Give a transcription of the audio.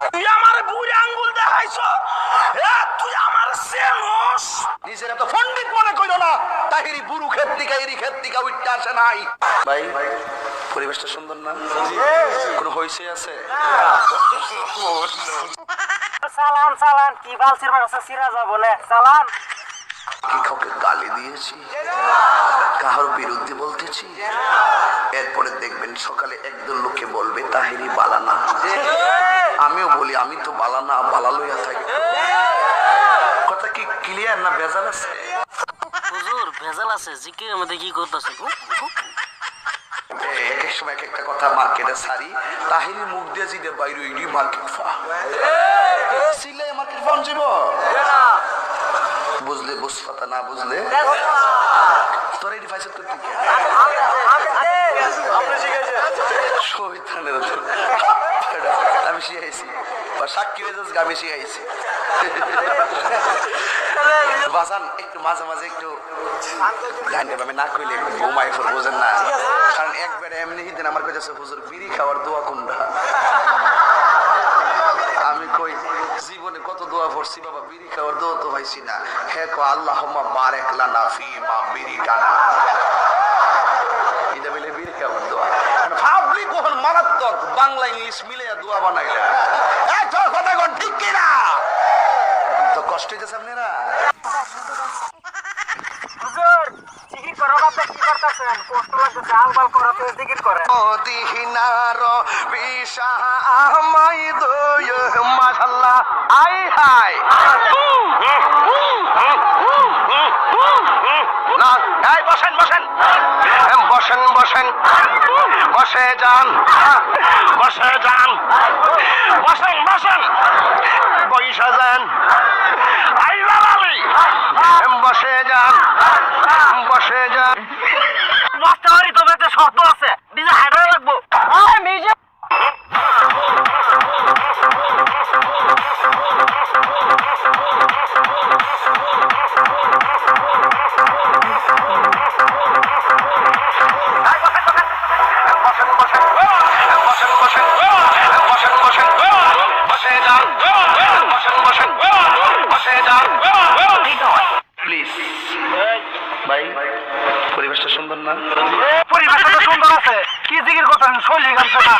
তুই আমার বুড়ি আঙ্গুল দেখাইছ? তুই আমার সেনস নিজের এত পণ্ডিত মনে কইল না তাহিরি বুড়ু ক্ষেত থেকে এরি ক্ষেত থেকে উঠতে আসে নাই। ভাই পরিবেশটা সুন্দর না? কোনো হইছে আছে? চালান চালান কি বাল সিরবার সিরা যাব না চালান কি কাউকে গালি দিয়েছি? কাহার বিরুদ্ধে বলতেছি? এরপরে দেখবেন সকালে একদল লোকে বলবে তাহিরি বালানা আমি তো বালানা বালা লইয়া থাকি। কথা কি ক্লিয়ার না বেজাল আছে? হুজুর ভেজাল আছে জিকিরের মধ্যে কি করতেছে? এক এক সময় এক একটা কথা মার্কেটে সারি তাহিরি মুখ দিয়ে জিদে বাইরে ইডি মার্কেট ফা। সিলে মার্কেট ফাউন যাব বুঝলে বুঝ কথা না বুঝলে? তোর এডি ফাইসে তো ঠিক আমি শিখাইছি বা সাক্ষী যাচ্ছে আমি শিখাইছি বাজান একটু মাঝে মাঝে একটু গান আমি না কইলে ঘুমাই ফোর বোঝেন না। কারণ একবারে এমনি দিন আমার কাছে হুজুর, বিড়ি খাওয়ার দোয়া কোনটা? আমি কই, জীবনে কত দোয়া পড়ছি, বাবা, বিড়ি খাওয়ার দোয়া তো পাইছি না। হে কো আল্লাহ বারেক লানা ফি মা বিড়ি কানা এটা বলে বিড়ি খাওয়ার দোয়া ভাবলি কখন মারাত্মক বাংলা ইংলিশ মিলে দোয়া বানাইলা এই তোর কথা কোন ঠিক কিনা তো কষ্ট হইতেছে আপনারা হুজুর জিকির করো আপনি কি করতেছেন কষ্ট লাগতেছে আলবাল করাতে জিকির করেন। মদিনার বিশা আমাই দয় মাশাল্লাহ আই হাই। না এই বসেন বসেন। এম, বসেন বসেন। বসে যান। বসে যান। বসেন বসেন। বৈশা যান। বসে যান ভাই পরিবেশটা সুন্দর না? পরিবেশটা সুন্দর আছে। কি জিকির কথা শৈলী গান না